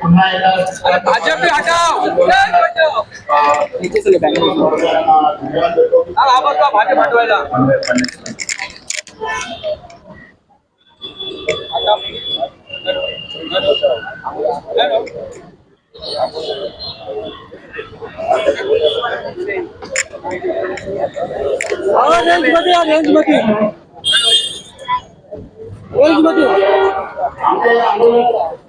पुन्हा एकदा भाजप हटाओ भाजप हटवायला रेंज मध्ये रेंज मध्ये रेंज मध्ये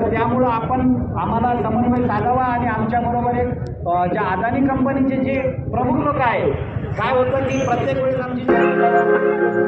तर त्यामुळं आपण आम्हाला समन्वय साधावा आणि आमच्या बरोबर एक ज्या अदानी कंपनीचे जे प्रमुख लोक आहेत काय होतं की प्रत्येक वेळेस आमची